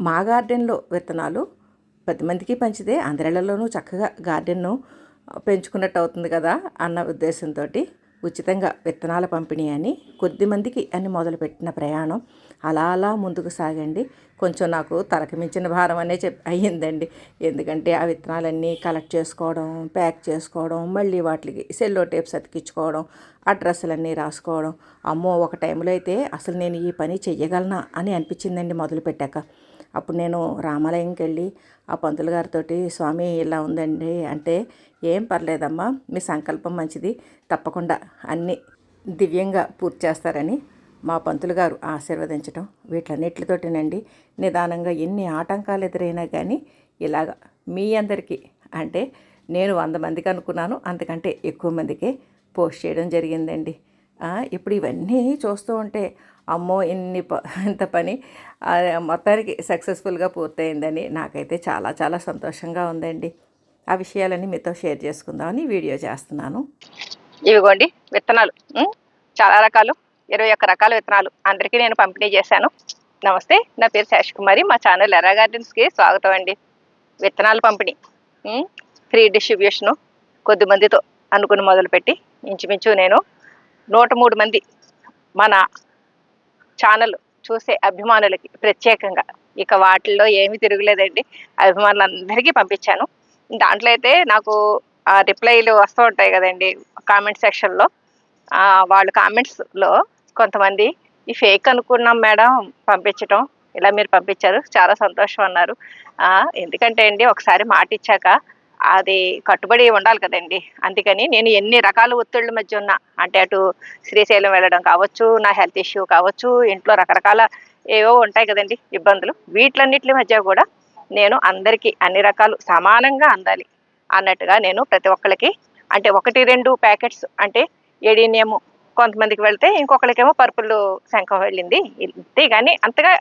మా గార్డెన్లో విత్తనాలు పది మందికి పంచితే అందరిళ్ళలోనూ చక్కగా గార్డెన్ను పెంచుకున్నట్టు అవుతుంది కదా అన్న ఉద్దేశంతో ఉచితంగా విత్తనాల పంపిణీ అని కొద్ది మందికి అని మొదలుపెట్టిన ప్రయాణం. అలా అలా ముందుకు సాగండి. కొంచెం నాకు తరకమించిన భారం అనే చెప్ అయ్యిందండి. ఎందుకంటే ఆ విత్తనాలన్నీ కలెక్ట్ చేసుకోవడం ప్యాక్ చేసుకోవడం మళ్ళీ వాటికి సెల్లో టేప్స్ అతికించుకోవడం అడ్రస్లన్నీ రాసుకోవడం. అమ్మో ఒక టైంలో అయితే అసలు నేను ఈ పని చెయ్యగలనా అని అనిపించిందండి మొదలు పెట్టాక అప్పుడు నేను రామాలయంకి వెళ్ళి ఆ పంతులు గారితో స్వామి ఇలా ఉందండి అంటే ఏం పర్లేదమ్మా మీ సంకల్పం మంచిది తప్పకుండా అన్నీ దివ్యంగా పూర్తి చేస్తారని మా పంతులు గారు ఆశీర్వదించడం వీటన్నిటితోటినండి. నిదానంగా ఎన్ని ఆటంకాలు ఎదురైనా కానీ ఇలాగ మీ అందరికీ అంటే నేను వంద మందికి అనుకున్నాను అంతకంటే ఎక్కువ మందికే పోస్ట్ చేయడం జరిగిందండి. ఇప్పుడు ఇవన్నీ చూస్తూ ఉంటే అమ్మో ఇన్ని ప ఇంత పని. మొత్తానికి సక్సెస్ఫుల్గా పూర్తయిందని నాకైతే చాలా చాలా సంతోషంగా ఉందండి. ఆ విషయాలన్నీ మీతో షేర్ చేసుకుందామని వీడియో చేస్తున్నాను. ఇవిగోండి విత్తనాలు. చాలా రకాలు ఇరవై ఒక్క రకాల విత్తనాలు అందరికీ నేను పంపిణీ చేశాను. నమస్తే నా పేరు శేష్ కుమారి. మా ఛానల్ ఎరా గార్డెన్స్కి స్వాగతం అండి. విత్తనాల పంపిణీ. ఫ్రీ డిస్ట్రిబ్యూషను కొద్ది మందితో అనుకుని మొదలుపెట్టి ఇంచుమించు నేను నూట మూడు మంది మన ఛానల్ చూసే అభిమానులకి ప్రత్యేకంగా. ఇక వాటిల్లో ఏమీ తిరగలేదండి. అభిమానులందరికీ పంపించాను. దాంట్లో అయితే నాకు ఆ రిప్లైలు వస్తూ ఉంటాయి కదండి కామెంట్ సెక్షన్లో. వాళ్ళు కామెంట్స్లో కొంతమంది ఈ ఫేక్ అనుకున్నాం మేడం పంపించటం. ఇలా మీరు పంపించారు. చాలా సంతోషం అన్నారు. ఎందుకంటే అండి ఒకసారి మాట ఇచ్చాక అది కట్టుబడి ఉండాలి కదండి. అందుకని నేను ఎన్ని రకాల ఒత్తిళ్ళ మధ్య ఉన్నా అంటే అటు శ్రీశైలం వెళ్ళడం కావచ్చు నా హెల్త్ ఇష్యూ కావచ్చు ఇంట్లో రకరకాల ఏవో ఉంటాయి కదండి ఇబ్బందులు. వీటిలన్నిటి మధ్య కూడా నేను అందరికీ అన్ని రకాలు సమానంగా అందాలి అన్నట్టుగా నేను ప్రతి ఒక్కరికి అంటే ఒకటి రెండు ప్యాకెట్స్ అంటే ఏడీనియము కొంతమందికి వెళ్తే ఇంకొకరికేమో పర్పుల్ శంఖం వెళ్ళింది ఇంతే కానీ అంతగా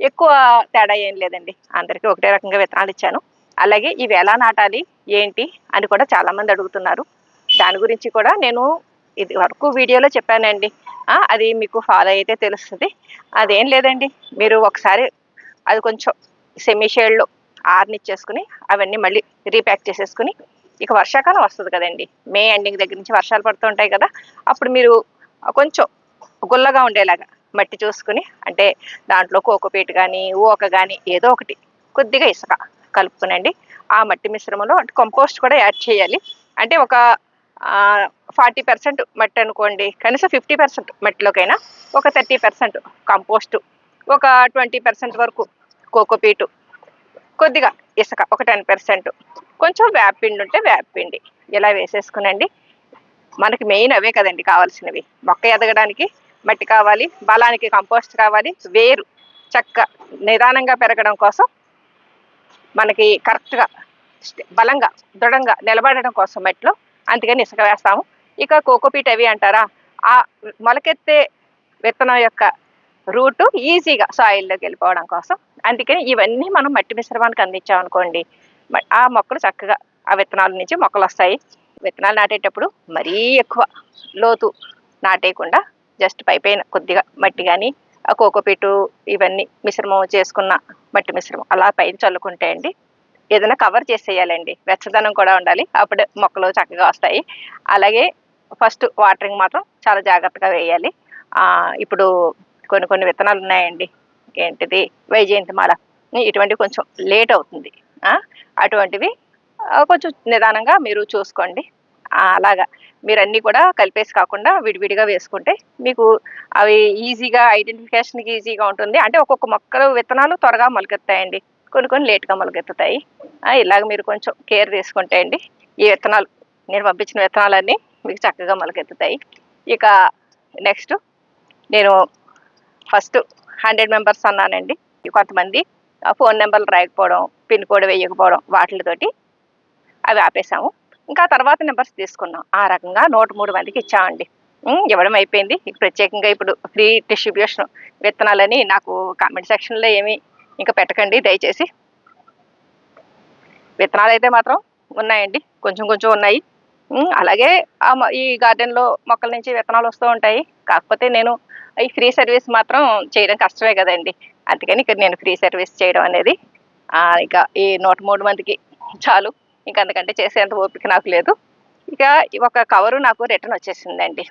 ఎక్కువ తేడా ఏం లేదండి. అందరికీ ఒకటే రకంగా విత్తనాలు ఇచ్చాను. అలాగే ఇవి ఎలా నాటాలి ఏంటి అని కూడా చాలామంది అడుగుతున్నారు. దాని గురించి కూడా నేను ఇది వరకు వీడియోలో చెప్పానండి. అది మీకు ఫాలో అయితే తెలుస్తుంది. అదేం లేదండి. మీరు ఒకసారి అది కొంచెం సెమీ షేడ్లో ఆర్నిచ్చేసుకుని అవన్నీ మళ్ళీ రీప్యాక్ చేసేసుకుని ఇక వర్షాకాలం వస్తుంది కదండి. మే ఎండింగ్ దగ్గర నుంచి వర్షాలు పడుతుంటాయి కదా. అప్పుడు మీరు కొంచెం గుల్లగా ఉండేలాగా మట్టి చూసుకుని అంటే దాంట్లో కోకోపీట్ కానీ ఓక కానీ ఏదో ఒకటి కొద్దిగా ఇసుక కలుపుకునండి. ఆ మట్టి మిశ్రమంలో అంటే కంపోస్ట్ కూడా యాడ్ చేయాలి. అంటే ఒక ఫార్టీ పర్సెంట్ మట్టి అనుకోండి కనీసం ఫిఫ్టీ పర్సెంట్ మట్టిలోకైనా ఒక థర్టీ పర్సెంట్ కంపోస్టు ఒక ట్వంటీ పర్సెంట్ వరకు కోకోపీటు కొద్దిగా ఇసుక ఒక టెన్ పర్సెంట్ కొంచెం వేపిండి ఉంటే వేపిండి ఇలా వేసేసుకునండి. మనకి మెయిన్ అవే కదండి కావాల్సినవి. మొక్క ఎదగడానికి మట్టి కావాలి బలానికి కంపోస్ట్ కావాలి వేరు చక్క నిదానంగా పెరగడం కోసం మనకి కరెక్ట్గా బలంగా దృఢంగా నిలబడడం కోసం మెట్లో అందుకని ఇసుక వేస్తాము. ఇక కోకోపీట్ అవి అంటారా? ఆ మొలకెత్తే విత్తనం యొక్క రూటు ఈజీగా సాయిల్లోకి వెళ్ళిపోవడం కోసం అందుకని ఇవన్నీ మనం మట్టి మిశ్రమానికి అందించామనుకోండి అనుకోండి. ఆ మొక్కలు చక్కగా ఆ విత్తనాల నుంచి మొక్కలు వస్తాయి. విత్తనాలు నాటేటప్పుడు మరీ ఎక్కువ లోతు నాటేయకుండా జస్ట్ పైపైన కొద్దిగా మట్టి కానీ కోకోపీటు ఇవన్నీ మిశ్రమం చేసుకున్న మట్టి మిశ్రమం. అలా పైన చల్లుకుంటే అండి ఏదైనా కవర్ చేసేయాలండి. వెచ్చదనం కూడా ఉండాలి. అప్పుడు మొక్కలు చక్కగా వస్తాయి. అలాగే ఫస్ట్ వాటరింగ్ మాత్రం చాలా జాగ్రత్తగా వేయాలి. ఇప్పుడు కొన్ని కొన్ని విత్తనాలు ఉన్నాయండి. ఏంటిది? వైజయంతిమాల ఇటువంటివి కొంచెం లేట్ అవుతుంది. అటువంటివి కొంచెం నిదానంగా మీరు చూసుకోండి. అలాగా. మీరు అన్నీ కూడా కలిపేసి కాకుండా విడివిడిగా వేసుకుంటే మీకు అవి ఈజీగా ఐడెంటిఫికేషన్కి ఈజీగా ఉంటుంది. అంటే ఒక్కొక్క మొక్కలు విత్తనాలు త్వరగా మొలకెత్తాయండి. కొన్ని కొన్ని లేట్గా మొలకెత్తుతాయి. ఇలాగ మీరు కొంచెం కేర్ తీసుకుంటే అండి. ఈ విత్తనాలు నేను పంపించిన విత్తనాలన్నీ మీకు చక్కగా మొలకెత్తుతాయి. ఇక నెక్స్ట్ నేను ఫస్ట్ హండ్రెడ్ మెంబర్స్ అన్నానండి. కొంతమంది ఫోన్ నెంబర్లు రాయకపోవడం పిన్ కోడ్ వేయకపోవడం వాటితోటి అవి ఆపేసాము. ఇంకా తర్వాత నెంబర్స్ తీసుకున్నాం. ఆ రకంగా నూట మూడు మందికి ఇచ్చామండి. ఇవ్వడం అయిపోయింది. ప్రత్యేకంగా ఇప్పుడు ఫ్రీ డిస్ట్రిబ్యూషన్ విత్తనాలని నాకు కామెంట్ సెక్షన్లో ఏమి ఇంకా పెట్టకండి దయచేసి. విత్తనాలు అయితే మాత్రం ఉన్నాయండి. కొంచెం కొంచెం ఉన్నాయి. అలాగే ఈ గార్డెన్లో మొక్కల నుంచి విత్తనాలు వస్తూ ఉంటాయి. కాకపోతే నేను ఈ ఫ్రీ సర్వీస్ మాత్రం చేయడం కష్టమే కదండి. అందుకని ఇక్కడ నేను ఫ్రీ సర్వీస్ చేయడం అనేది ఇక ఈ నూట మూడు మందికి చాలు. ఇంకా అందుకంటే చేసేంత ఓపిక నాకు లేదు. ఇక ఒక కవరు నాకు రిటర్న్ వచ్చేసిందండి.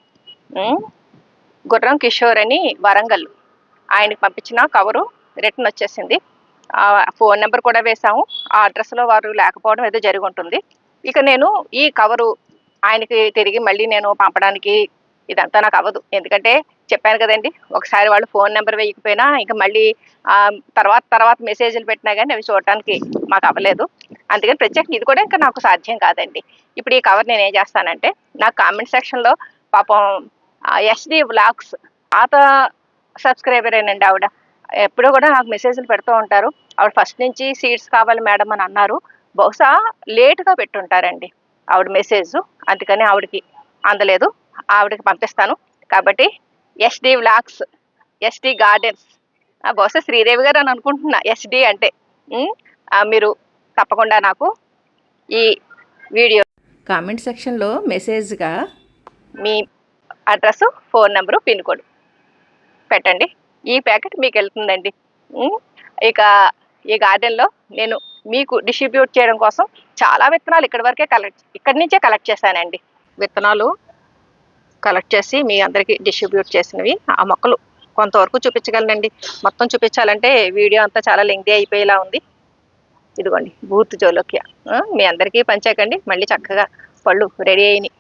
గుర్రం కిషోర్ అని వరంగల్ ఆయనకి పంపించిన కవరు రిటర్న్ వచ్చేసింది. ఫోన్ నెంబర్ కూడా వేసాము ఆ అడ్రస్లో వారు లేకపోవడం ఏదో జరిగి ఉంటుంది. ఇక నేను ఈ కవరు ఆయనకి తిరిగి మళ్ళీ నేను పంపడానికి ఇదంతా నాకు అవ్వదు. ఎందుకంటే చెప్పాను కదండి ఒకసారి వాళ్ళు ఫోన్ నెంబర్ వేయకపోయినా ఇంకా మళ్ళీ తర్వాత తర్వాత మెసేజ్లు పెట్టినా కానీ అవి చూడటానికి మాకు అవ్వలేదు. అందుకని ప్రత్యేకంగా ఇది కూడా ఇంకా నాకు సాధ్యం కాదండి. ఇప్పుడు ఈ కవర్ నేను ఏం చేస్తానంటే నాకు కామెంట్ సెక్షన్లో పాపం ఎస్డి వ్లాగ్స్ పాత సబ్స్క్రైబర్ ఏనండి ఆవిడ. ఎప్పుడూ కూడా నాకు మెసేజ్లు పెడుతూ ఉంటారు. ఆవిడ ఫస్ట్ నుంచి సీట్స్ కావాలి మేడం అని అన్నారు. బహుశా లేట్గా పెట్టుంటారండి ఆవిడ మెసేజ్ అందుకని ఆవిడకి అందలేదు. ఆవిడకి పంపిస్తాను. కాబట్టి ఎస్డి వ్లాగ్స్ ఎస్డి గార్డెన్స్ బహుశా శ్రీదేవి గారు అని అనుకుంటున్నా. ఎస్డి అంటే మీరు తప్పకుండా నాకు ఈ వీడియో కామెంట్ సెక్షన్లో మెసేజ్గా మీ address phone number pin code పెట్టండి. ఈ ప్యాకెట్ మీకు వెళ్తుందండి. ఇక ఈ గార్డెన్లో నేను మీకు డిస్ట్రిబ్యూట్ చేయడం కోసం చాలా విత్తనాలు ఇక్కడి వరకే కలెక్ట్ ఇక్కడి నుంచే కలెక్ట్ చేశానండి. విత్తనాలు కలెక్ట్ చేసి మీ అందరికీ డిస్ట్రిబ్యూట్ చేసినవి. ఆ మొక్కలు కొంతవరకు చూపించగలనండి. మొత్తం చూపించాలంటే వీడియో అంతా చాలా లెంగ్తీ అయిపోయేలా ఉంది. ఇదిగోండి బూత్ జోలోకియా. మీ అందరికీ పంచాకండి మళ్ళీ చక్కగా పళ్ళు రెడీ అయినాయి.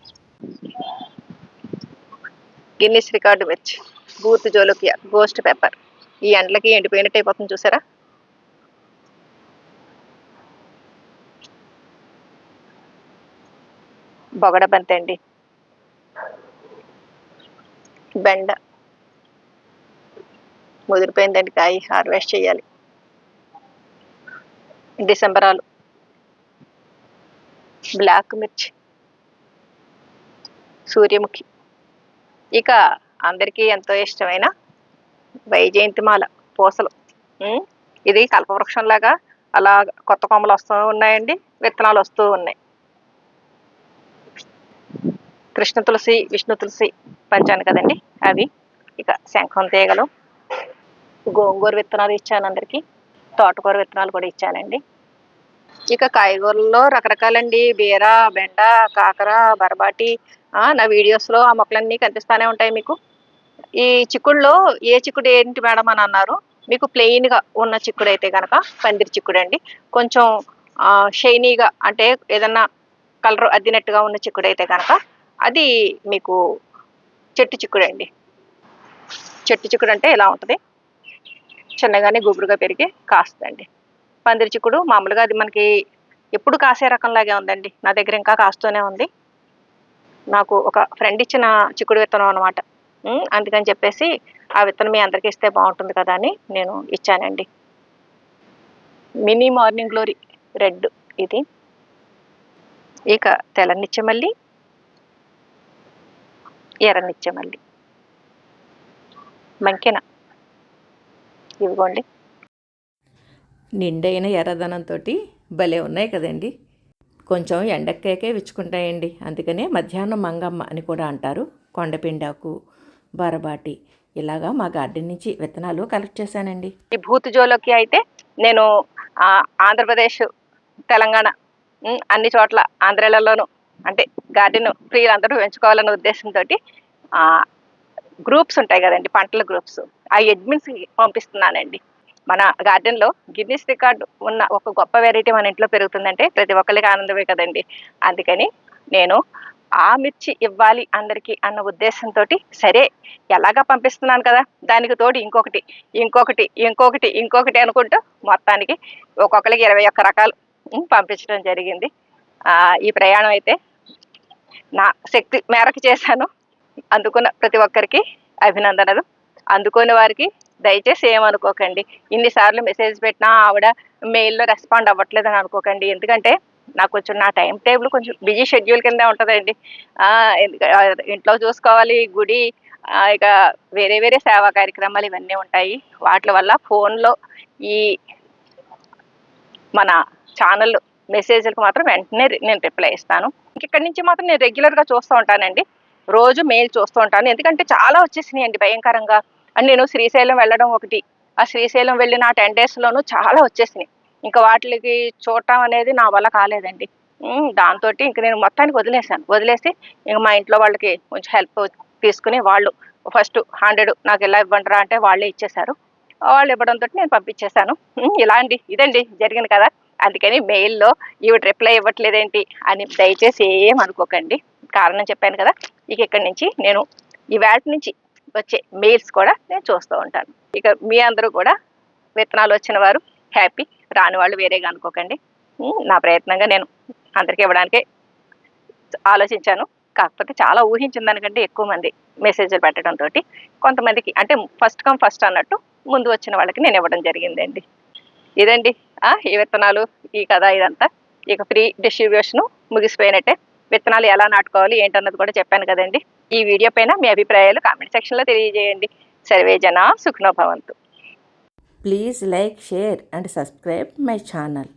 గిన్నిస్ రికార్డు మిర్చి బూత్ జోలోకియా గోస్ట్ పెప్పర్ ఈ ఎండలకి ఎండిపోయినట్టు అయిపోతుంది చూసారా? బొగడ బంతి అండి. బెండ. ముదిరిపోయిందండి కాయ హార్వెస్ట్ చేయాలి. డిసెంబరాలు. బ్లాక్ మిర్చి. సూర్యముఖి. ఇక అందరికీ ఎంతో ఇష్టమైన వైజయంతిమాల పూసలు. ఇది కల్పవృక్షంలాగా అలా కొత్త కొమ్మలు వస్తూ ఉన్నాయండి విత్తనాలు వస్తూ ఉన్నాయి. కృష్ణ తులసి విష్ణు తులసి పంచాను కదండి అవి. ఇక శంఖం తీగలు గోంగూర విత్తనాలు ఇచ్చాను అందరికీ. తోటకూర విత్తనాలు కూడా ఇచ్చానండి ఇక కాయగూరల్లో రకరకాలండి. బీర బెండ కాకర బరబాటి నా వీడియోస్లో ఆ మొక్కలన్నీ కనిపిస్తానే ఉంటాయి మీకు. ఈ చిక్కుడులో ఏ చిక్కుడు ఏంటి మేడం అని అన్నారు. మీకు ప్లెయిన్గా ఉన్న చిక్కుడు అయితే కనుక పందిరి చిక్కుడు అండి. కొంచెం షైనీగా అంటే ఏదన్నా కలర్ అద్దినట్టుగా ఉన్న చిక్కుడు అయితే కనుక అది మీకు చెట్టు చిక్కుడు అండి చెట్టు చిక్కుడు అంటే ఇలా ఉంటుంది? చిన్నగానే గుబురుగా పెరిగి కాస్తుందండి. పందిరి చిక్కుడు మామూలుగా అది మనకి ఎప్పుడు కాసే రకంలాగే ఉందండి. నా దగ్గర ఇంకా కాస్తూనే ఉంది. నాకు ఒక ఫ్రెండ్ ఇచ్చిన చిక్కుడు విత్తనం అనమాట అందుకని చెప్పేసి ఆ విత్తనం మీ అందరికీ ఇస్తే బాగుంటుంది కదా అని నేను ఇచ్చానండి. మినీ మార్నింగ్ గ్లోరీ రెడ్ ఇది. ఇక తెల్లనిచ్చే మళ్ళీ ఎర్రనిచ్చే మళ్ళీ మంకెనా ఇదిగోండి నిండైన ఎర్రదనంతో భలే ఉన్నాయి కదండి. కొంచెం ఎండక్కాయకే విచ్చుకుంటాయండి. అందుకనే మధ్యాహ్నం మంగమ్మ అని కూడా అంటారు. కొండపిండాకు బరబాటి ఇలాగా మా గార్డెన్ నుంచి విత్తనాలు కలెక్ట్ చేశానండి. ఈ భూత్ జోలోకి అయితే నేను ఆ, ఆంధ్రప్రదేశ్ తెలంగాణ అన్ని చోట్ల ఆంధ్రాలలోనూ అంటే గార్డెన్ ప్రియులందరూ పెంచుకోవాలనే ఉద్దేశంతో గ్రూప్స్ ఉంటాయి కదండి పంటల గ్రూప్స్. ఆ అడ్మిన్స్ పంపిస్తున్నానండి. మన గార్డెన్లో గిన్నిస్ రికార్డు ఉన్న ఒక గొప్ప వెరైటీ మన ఇంట్లో పెరుగుతుందంటే ప్రతి ఒక్కరికి ఆనందమే కదండి. అందుకని నేను ఆ మిర్చి ఇవ్వాలి అందరికీ అన్న ఉద్దేశంతో సరే ఎలాగా పంపిస్తున్నాను కదా దానికి తోడు ఇంకొకటి ఇంకొకటి ఇంకొకటి ఇంకొకటి అనుకుంటూ మొత్తానికి ఒక్కొక్కరికి ఇరవై ఒక్క రకాలు పంపించడం జరిగింది. ఈ ప్రయాణం అయితే నా శక్తి మేరకు చేశాను. అందుకున్న ప్రతి ఒక్కరికి అభినందనలు. అందుకోని వారికి దయచేసి ఏమనుకోకండి. ఇన్నిసార్లు మెసేజ్ పెట్టినా ఆవిడ మెయిల్లో రెస్పాండ్ అవ్వట్లేదు అని అనుకోకండి. ఎందుకంటే నాకు కొంచెం నా టైం టేబుల్ కొంచెం బిజీ షెడ్యూల్ కింద ఉంటుందండి. ఇంట్లో చూసుకోవాలి గుడి ఇక వేరే వేరే సేవా కార్యక్రమాలు ఇవన్నీ ఉంటాయి. వాటి వల్ల ఫోన్లో ఈ మన ఛానల్ మెసేజ్లకు మాత్రం వెంటనే నేను రిప్లై ఇస్తాను. ఇక్కడి నుంచి మాత్రం నేను రెగ్యులర్గా చూస్తూ ఉంటానండి. రోజు మెయిల్ చూస్తూ ఉంటాను. ఎందుకంటే చాలా వచ్చేసినాయి అండి భయంకరంగా. అండ్ నేను శ్రీశైలం వెళ్ళడం ఒకటి ఆ శ్రీశైలం వెళ్ళిన టెన్ డేస్లోనూ చాలా వచ్చేసినాయి. ఇంకా వాటికి చూడటం అనేది నా వల్ల కాలేదండి. దాంతో ఇంక నేను మొత్తానికి వదిలేశాను. వదిలేసి ఇంక మా ఇంట్లో వాళ్ళకి కొంచెం హెల్ప్ తీసుకుని వాళ్ళు ఫస్ట్ హండ్రెడ్ నాకు ఎలా ఇవ్వండిరా అంటే వాళ్ళే ఇచ్చేశారు. వాళ్ళు ఇవ్వడంతో నేను పంపించేశాను. ఇలా అండి. ఇదండి జరిగింది కదా. అందుకని మెయిల్లో ఈవిడ రిప్లై ఇవ్వట్లేదేంటి అని దయచేసి ఏం అనుకోకండి. కారణం చెప్పాను కదా ఇక ఇక్కడి నుంచి నేను ఈ వ్యాట్ నుంచి వచ్చే మెయిల్స్ కూడా నేను చూస్తూ ఉంటాను. ఇక మీ అందరూ కూడా విత్తనాలు వచ్చిన వారు హ్యాపీ రాని వాళ్ళు వేరేగా అనుకోకండి. నా ప్రయత్నంగా నేను అందరికీ ఇవ్వడానికే ఆలోచించాను. కాకపోతే చాలా ఊహించిన దానికంటే ఎక్కువ మంది మెసేజ్లు పెట్టడంతో కొంతమందికి అంటే ఫస్ట్ కమ్ ఫస్ట్ అన్నట్టు ముందు వచ్చిన వాళ్ళకి నేను ఇవ్వడం జరిగిందండి. ఇదండి. ఈ విత్తనాలు ఈ కథ ఇదంతా. ఇక ఫ్రీ డిస్ట్రిబ్యూషన్ ముగిసిపోయినట్టే. విత్తనాలు ఎలా నాటుకోవాలి ఏంటన్నది కూడా చెప్పాను కదండి. ఈ వీడియో పైన మీ అభిప్రాయాలు కామెంట్ సెక్షన్లో తెలియజేయండి. సర్వే జన సుఖనోభవంతు please like share and subscribe my channel.